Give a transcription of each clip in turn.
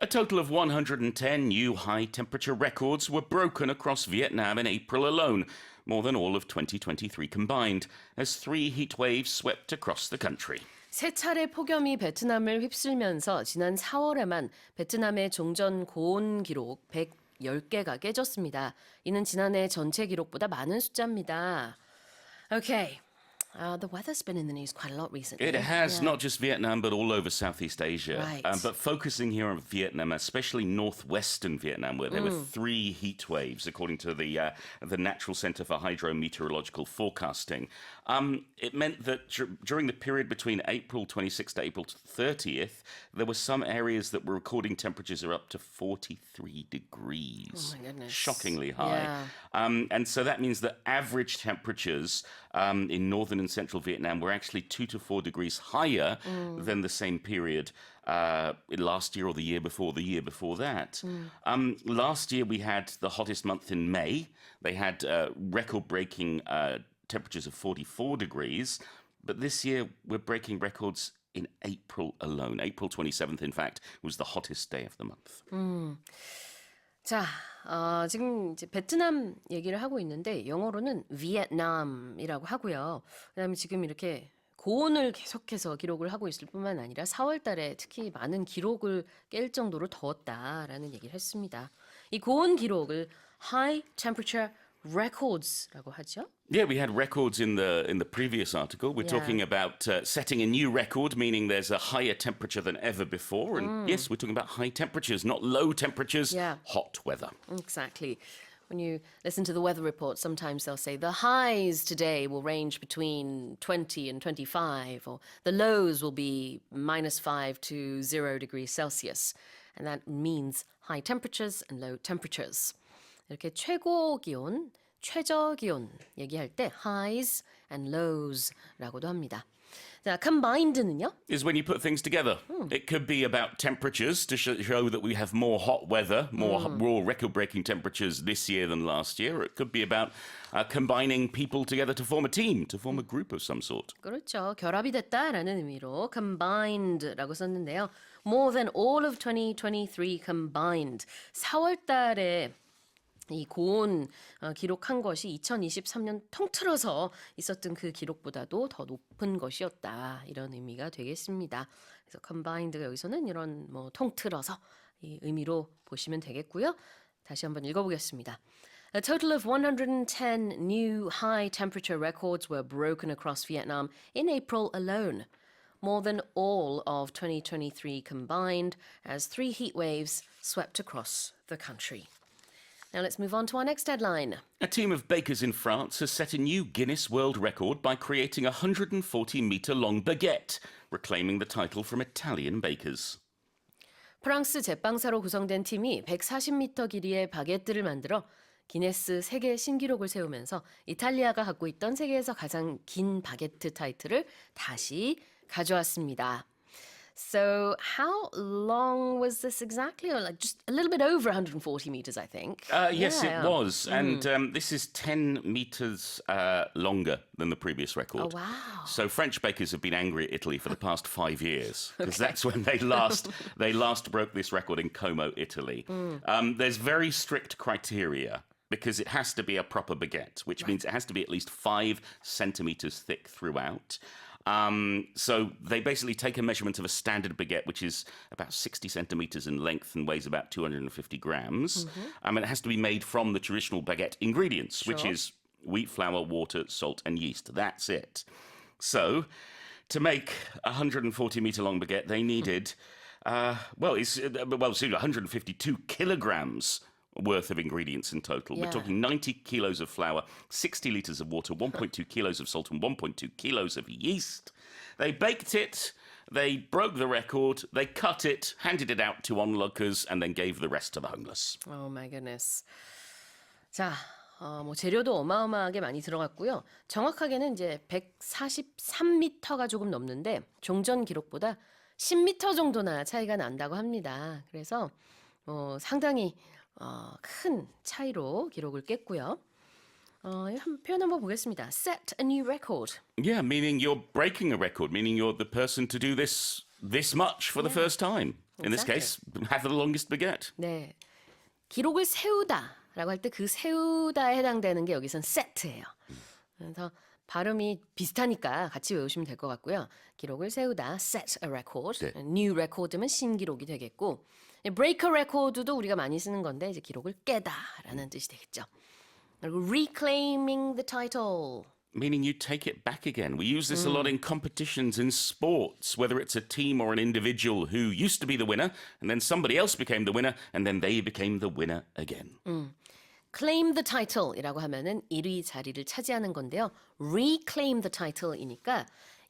A total of 110 new high temperature records were broken across Vietnam in April alone, more than all of 2023 combined, as three heat waves swept across the country. 세 차례 폭염이 베트남을 휩쓸면서 지난 4월에만 베트남의 종전 고온 기록 110개가 깨졌습니다. 이는 지난해 전체 기록보다 많은 숫자입니다. Okay. Uh, the weather's been in the news quite a lot recently. It has, Yeah. not just Vietnam, but all over Southeast Asia. Right. Um, but focusing here on Vietnam, especially northwestern Vietnam, where there were three heat waves, according to the, uh, the Natural Center for Hydrometeorological Forecasting. Um, it meant that dur- during the period between April 26th to April 30th, there were some areas that were recording temperatures are up to 43 degrees. Oh my goodness. Shockingly high. Yeah. Um, and so that means that average temperatures um, in northern and central Vietnam were actually two to four degrees higher than the same period uh, last year or the year before, the year before that. Um, last year we had the hottest month in May. They had uh, record breaking uh, temperatures of 44 degrees. But this year we're breaking records in April alone. April 27th, in fact, was the hottest day of the month. 자, 어, 지금 이제 베트남 얘기를 하고 있는데 영어로는 비엔남이라고 하고요. 그다음에 지금 이렇게 고온을 계속해서 기록을 하고 있을 뿐만 아니라 4월 달에 특히 많은 기록을 깰 정도로 더웠다라는 얘기를 했습니다. 이 고온 기록을 high temperature records라고 하죠. Yeah, we had records in the in the previous article. We're Yeah. talking about uh, setting a new record, meaning there's a higher temperature than ever before. And yes, we're talking about high temperatures, not low temperatures. Yeah. Hot weather. Exactly. When you listen to the weather report, sometimes they'll say the highs today will range between 20 and 25, or the lows will be minus 5 to 0 degrees Celsius. And that means high temperatures and low temperatures. 이렇게 최고 기온, 최저 기온 얘기할 때 highs and lows라고도 합니다. 자, combined는요? Is when you put things together. It could be about temperatures to sh- show that we have more hot weather, more raw record-breaking temperatures this year than last year. It could be about uh, combining people together to form a team, to form a group of some sort. 그렇죠. 결합이 됐다라는 의미로 combined라고 썼는데요. More than all of 2023 combined. 4월 달에 이 고온 어, 기록한 것이 2023년 통틀어서 있었던 그 기록보다도 더 높은 것이었다. 이런 의미가 되겠습니다. 그래서 combined가 여기서는 이런 뭐 통틀어서 이 의미로 보시면 되겠고요. 다시 한번 읽어보겠습니다. A total of 110 new high temperature records were broken across Vietnam in April alone, more than all of 2023 combined, as three heat waves swept across the country. Now let's move on to our next headline. A team of bakers in France has set a new Guinness World Record by creating a 140 metre long baguette, reclaiming the title from Italian bakers. 프랑스 제빵사로 구성된 팀이 140m 길이의 바게트를 만들어 기네스 세계 신기록을 세우면서 이탈리아가 갖고 있던 세계에서 가장 긴 바게트 타이틀을 다시 가져왔습니다. So how long was this exactly? Or like just a little bit over 140 meters, I think. Uh, yes, Yeah, it was. And um, this is 10 metres uh, longer than the previous record. Oh, wow. So French bakers have been angry at Italy for the past five years because that's when they last they last broke this record in Como, Italy. Hmm. Um, there's very strict criteria because it has to be a proper baguette, which means it has to be at least five centimeters thick throughout. Um, so they basically take a measurement of a standard baguette, which is about 60 centimeters in length and weighs about 250 grams. Um, and it has to be made from the traditional baguette ingredients, which is wheat flour, water, salt, and yeast. That's it. So, to make a 140 meter long baguette, they needed, uh, well, it's uh, well, it's 152 kilograms worth of ingredients in total. Yeah. We're talking 90 kilos of flour, 60 liters of water, 1.2 kilos of salt, and 1.2 kilos of yeast. They baked it. They broke the record. They cut it, handed it out to onlookers, and then gave the rest to the homeless. Oh my goodness. 자, 어, 뭐 재료도 어마어마하게 많이 들어갔고요. 정확하게는 이제 143m가 조금 넘는데 종전 기록보다 10m 정도나 차이가 난다고 합니다. 그래서 어, 상당히 어, 큰 차이로 기록을 깼고요. 어, 한 표현 한번 보겠습니다. Set a new record. Yeah, meaning you're breaking a record, meaning you're the person to do this this much for the first time. In this case, have the longest baguette. 네. 기록을 세우다라고 할 때 그 세우다에 해당되는 게 여기선 세트예요. 그래서 발음이 비슷하니까 같이 외우시면 될 것 같고요. 기록을 세우다, set a record. 네. new record면 신기록이 되겠고, break a record도 우리가 많이 쓰는 건데 이제 기록을 깨다라는 뜻이 되겠죠. 그리고 reclaiming the title. Meaning you take it back again. We use this a lot in competitions in sports, whether it's a team or an individual who used to be the winner, and then somebody else became the winner, and then they became the winner again. claim the title이라고 하면은 1위 자리를 차지하는 건데요. reclaim the title이니까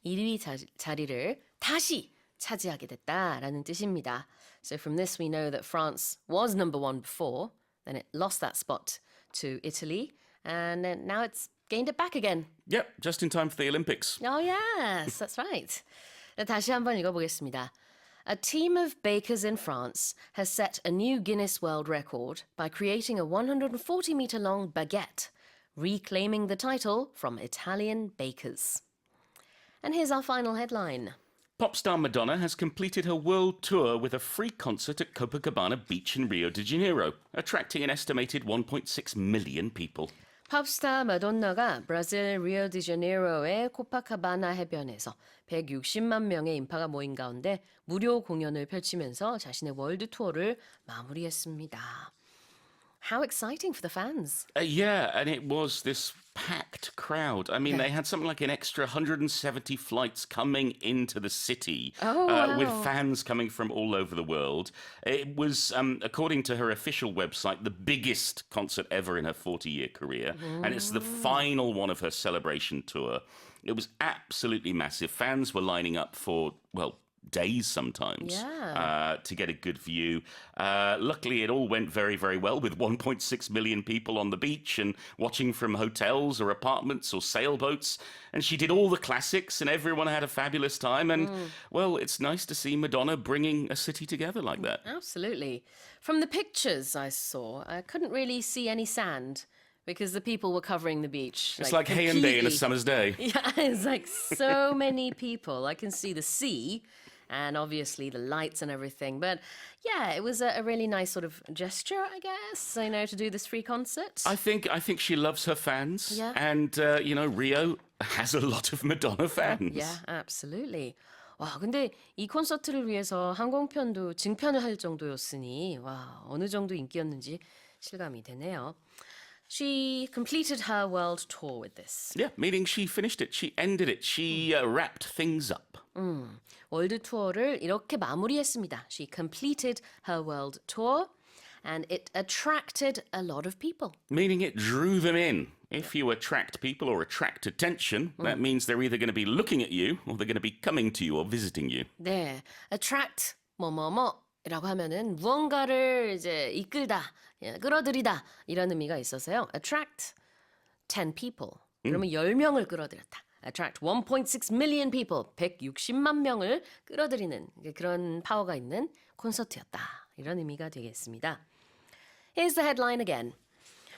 1위 자, 자리를 다시 차지하게 됐다라는 뜻입니다. So from this we know that France was number one before, then it lost that spot to Italy, and then now it's gained it back again. Yep, just in time for the Olympics. Oh yes, that's right. 네, 다시 한번 읽어보겠습니다. A team of bakers in France has set a new Guinness World Record by creating a 140 meter long baguette, reclaiming the title from Italian bakers. And here's our final headline. Pop star Madonna has completed her world tour with a free concert at Copacabana Beach in Rio de Janeiro, attracting an estimated 1.6 million people. 팝스타 마돈나가 브라질 리오디제네이로의 코파카바나 해변에서 160만 명의 인파가 모인 가운데 무료 공연을 펼치면서 자신의 월드 투어를 마무리했습니다. How exciting for the fans. Uh, yeah, and it was this packed crowd. I mean, they had something like an extra 170 flights coming into the city Oh, uh, with fans coming from all over the world. It was, um, according to her official website, the biggest concert ever in her 40 year career. And it's the final one of her celebration tour. It was absolutely massive. Fans were lining up for, well, days sometimes Yeah. uh, to get a good view. Uh, luckily, it all went very, very well with 1.6 million people on the beach and watching from hotels or apartments or sailboats. And she did all the classics, and everyone had a fabulous time. And, well, it's nice to see Madonna bringing a city together like that. Absolutely. From the pictures I saw, I couldn't really see any sand because the people were covering the beach. It's like hay and day in a summer's day. Yeah, it's like so many people. I can see the sea and obviously the lights and everything. But yeah, it was a, a really nice sort of gesture, I guess, you know, to do this free concert. I think I think she loves her fans, Yeah. and uh, you know Rio has a lot of Madonna fans. yeah, absolutely. 와, 근데 이 콘서트를 위해서 항공편도 증편을 할 정도였으니 와, 어느 정도 인기였는지 실감이 되네요. She completed her world tour with this. Yeah, meaning she finished it. She ended it. She uh, wrapped things up. 월드 투어를 이렇게 마무리했습니다. She completed her world tour and it attracted a lot of people. meaning it drew them in. If you attract people or attract attention, that means they're either going to be looking at you or they're going to be coming to you or visiting you. 네, attract 뭐뭐뭐라고 하면은 무언가를 이제 이끌다, 예, 끌어들이다 이런 의미가 있어서요. attract 10 people. 그러면 10명을 끌어들였다. attract 1.6 million people, 160만 명을 끌어들이는 그런 파워가 있는 콘서트였다. 이런 의미가 되겠습니다. Here's the headline again.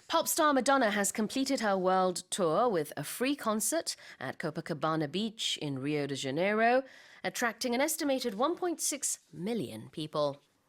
Pop star Madonna has completed her world tour with a free concert at Copacabana Beach in Rio de Janeiro, attracting an estimated 1.6 million people.